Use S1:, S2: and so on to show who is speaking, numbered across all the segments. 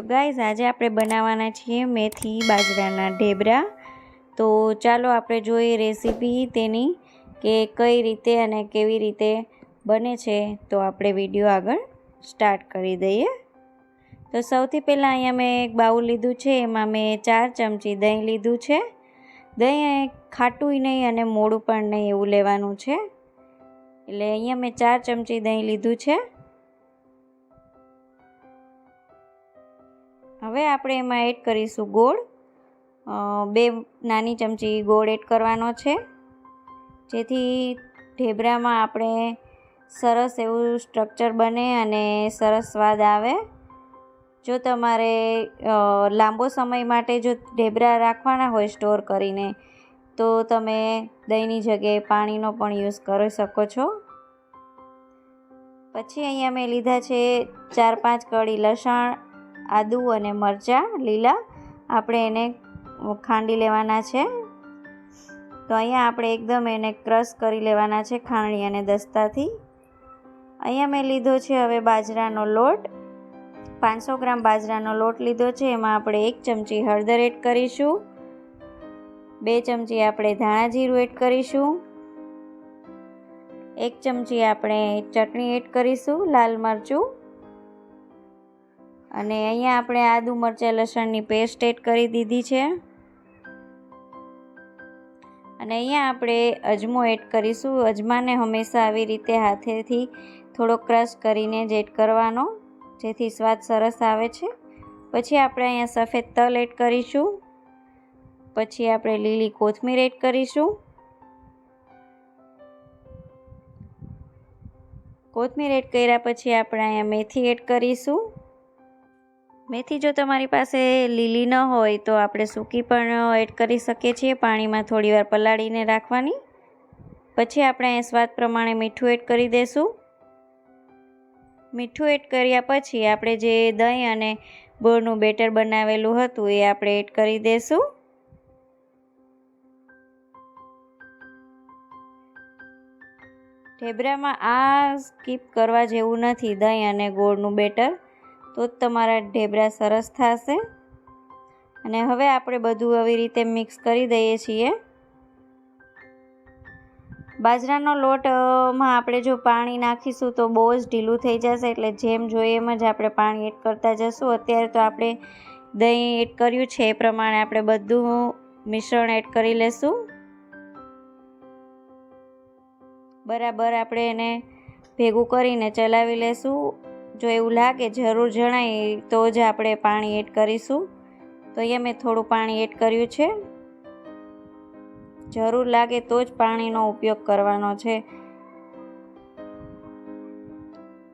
S1: તો ગાઈઝ, આજે આપણે બનાવવાના છીએ મેથી બાજરાના ઢેબરા. તો ચાલો આપણે જોઈએ રેસીપી તેની કે કઈ રીતે અને કેવી રીતે બને છે. તો આપણે વીડિયો આગળ સ્ટાર્ટ કરી દઈએ. તો સૌથી પહેલાં અહીંયા મેં એક બાઉલ લીધું છે, એમાં મેં ચાર ચમચી દહીં લીધું છે. દહીં ખાટું નહીં અને મોડું પણ નહીં એવું લેવાનું છે. એટલે અહીંયા મેં ચાર ચમચી દહીં લીધું છે. હવે આપણે એમાં એડ કરીશું ગોળ. બે નાની ચમચી ગોળ એડ કરવાનો છે. જેથી ઢેબરામાં આપણે સરસ એવું સ્ટ્રક્ચર બને અને સરસ સ્વાદ આવે. જો તમારે લાંબો સમય માટે જો ઢેબરા રાખવાના હોય સ્ટોર કરીને, તો તમે દહીંની જગ્યાએ પાણીનો પણ યુઝ કરી શકો છો. પછી અહીંયા મેં લીધા છે ચાર પાંચ કળી લસણ આદુ અને મરચાં, લીલા. આપણે એને ખાંડી લેવાના છે. તો અહીંયા આપણે એકદમ એને ક્રશ કરી લેવાના છે ખાંડી અને દસ્તાથી. અહીંયા મેં લીધો છે હવે બાજરાનો લોટ. પાંચસો ગ્રામ બાજરાનો લોટ લીધો છે. એમાં આપણે એક ચમચી હળદર એડ કરીશું. બે ચમચી આપણે ધાણા જીરું એડ કરીશું. એક ચમચી આપણે ચટણી એડ કરીશું, લાલ મરચું. અને અહીંયા આપણે આદુ મરચાં લસણની પેસ્ટ એડ કરી દીધી છે. અને અહીંયા આપણે અજમો એડ કરીશું. અજમાને હંમેશા આવી રીતે હાથેથી થોડો ક્રશ કરીને જ એડ કરવાનો, જેથી સ્વાદ સરસ આવે છે. પછી આપણે અહીંયા સફેદ તલ એડ કરીશું. પછી આપણે લીલી કોથમીર એડ કરીશું. કોથમીર એડ કર્યા પછી આપણે અહીંયા મેથી એડ કરીશું. મેથી જો તમારી પાસે લીલી ન હોય તો આપણે સૂકી પણ એડ કરી શકીએ છીએ પાણીમાં થોડી વાર પલાળીને રાખવાની. પછી આપણે સ્વાદ પ્રમાણે મીઠું એડ કરી દઈશું મીઠું એડ કર્યા પછી આપણે જે દહીં અને ગોળનું બેટર બનાવેલું હતું એ આપણે એડ કરી દઈશું ઢેબરામાં આ સ્કીપ કરવા જેવું નથી, દહીં અને ગોળનું બેટર. તો જ તમારા ઢેબરા સરસ થશે. અને હવે આપણે બધું આવી રીતે મિક્સ કરી દઈએ છીએ. બાજરાનો લોટમાં આપણે જો પાણી નાખીશું તો બહુ જ ઢીલું થઈ જશે, એટલે જેમ જોઈએ એમ જ આપણે પાણી એડ કરતા જશું. અત્યારે તો આપણે દહીં એડ કર્યું છે, એ પ્રમાણે આપણે બધું મિશ્રણ એડ કરી લેશું. બરાબર આપણે એને ભેગું કરીને ચલાવી લેશું. જો એવું લાગે, જરૂર જણાય તો જ આપણે પાણી એડ કરીશું. તો અહીંયા મેં થોડું પાણી એડ કર્યું છે. જરૂર લાગે તો જ પાણીનો ઉપયોગ કરવાનો છે.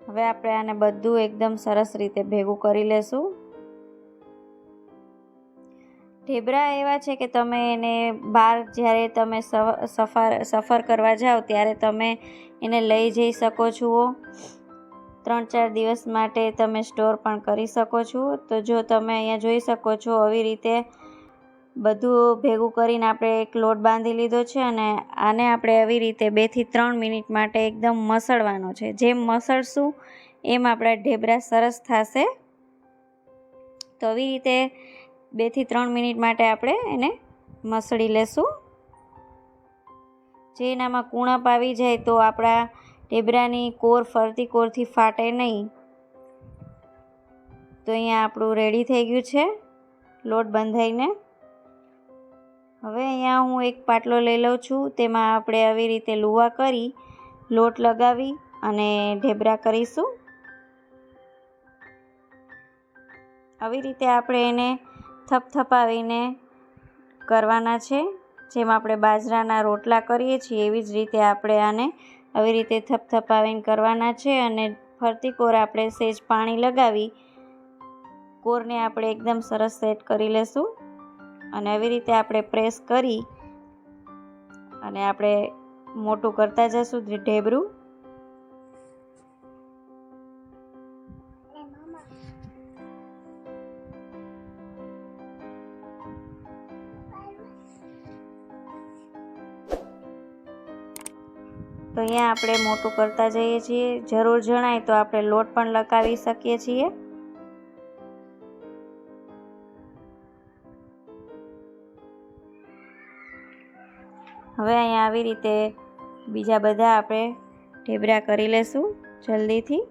S1: હવે આપણે આને બધું એકદમ સરસ રીતે ભેગું કરી લેશું. ઢેબરા એવા છે કે તમે એને બહાર જ્યારે તમે સફર સફર કરવા જાઓ ત્યારે તમે એને લઈ જઈ શકો છો. ત્રણ ચાર દિવસ માટે તમે સ્ટોર પણ કરી શકો છો. તો જો તમે અહીંયા જોઈ શકો છો આવી રીતે બધું ભેગું કરીને આપણે એક લોટ બાંધી લીધો છે અને આને આપણે આવી રીતે બેથી ત્રણ મિનિટ માટે એકદમ મસળવાનો છે. જેમ મસળશું, એમ આપણા ઢેબરા સરસ થશે. તો આવી રીતે બેથી ત્રણ મિનિટ માટે આપણે એને મસળી લેશું. જે એનામાં કૂણપ આવી જાય તો આપણા ઢેબરાની કોર ફરતી કોરથી ફાટે નહીં. તો અહીંયા આપણું રેડી થઈ ગયું છે. લોટ બંધાઈને. હવે અહીંયા હું એક પાટલો લઈ લઉં છું. તેમાં આપણે આવી રીતે લુવા કરી, લોટ લગાવી અને ઢેબરા કરીશું. આવી રીતે આપણે એને થપથપાવીને કરવાના છે. જેમ આપણે બાજરાના રોટલા કરીએ છીએ, એવી જ રીતે આપણે આને આવી રીતે થપથપાવીને કરવાના છે અને ફરતી કોર આપણે સેજ પાણી લગાવી કોરને આપણે એકદમ સરસ સેટ કરી લેશું. અને આવી રીતે આપણે પ્રેસ કરી અને આપણે મોટું કરતા જશું ઢેબરું તો અહીંયા આપણે મોટું કરતા જઈએ છીએ. જરૂર જણાય તો આપણે લોટ પણ લગાવી શકીએ છીએ. હવે અહીંયા આવી રીતે બીજા બધા આપણે ઢેબરા કરી લેશું જલ્દીથી.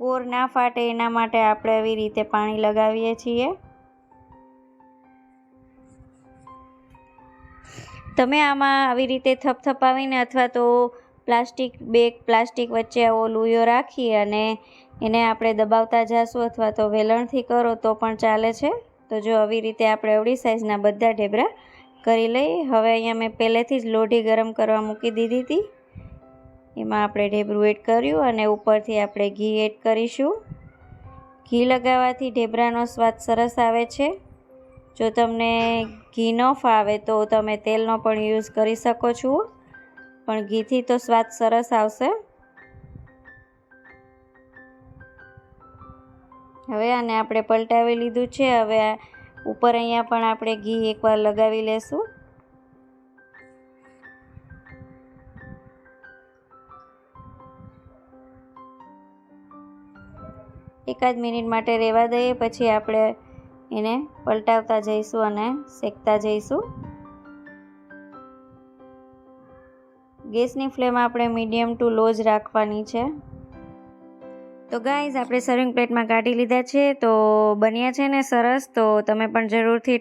S1: કોર ના ફાટે એના માટે આપણે આવી રીતે પાણી લગાવીએ છીએ. તમે આમાં આવી રીતે થપથપાવીને અથવા તો પ્લાસ્ટિક બેગ, પ્લાસ્ટિક વચ્ચે આવો લુયો રાખી અને એને આપણે દબાવતા જાશું અથવા તો વેલણથી કરો તો પણ ચાલે છે. તો જો આવી રીતે આપણે એવડી સાઇઝના બધા ઢેબરા કરી લઈ હવે અહીંયા મેં પહેલેથી જ લોઢી ગરમ કરવા મૂકી દીધી હતી. એમાં આપણે ઢેબરું એડ કર્યું અને ઉપરથી આપણે ઘી એડ કરીશું. ઘી લગાવવાથી ઢેબરાનો સ્વાદ સરસ આવે છે. જો તમને ઘી ન ફાવે તો તમે તેલનો પણ યુઝ કરી શકો છો. પણ ઘીથી તો સ્વાદ સરસ આવશે. હવે આને આપણે પલટાવી લીધું છે. હવે ઉપર અહીંયા પણ આપણે ઘી એકવાર લગાવી લેશું. એકાદ મિનિટ માટે રહેવા દઈએ. પછી આપણે એને પલટાવતા જઈશું અને શેકતા જઈશું. ગેસની ફ્લેમ આપણે મીડિયમ ટુ લો જ રાખવાની છે. તો ગાઈઝ, આપણે સર્વિંગ પ્લેટમાં કાઢી લીધા છે. તો બન્યા છે ને સરસ. તો તમે પણ જરૂરથી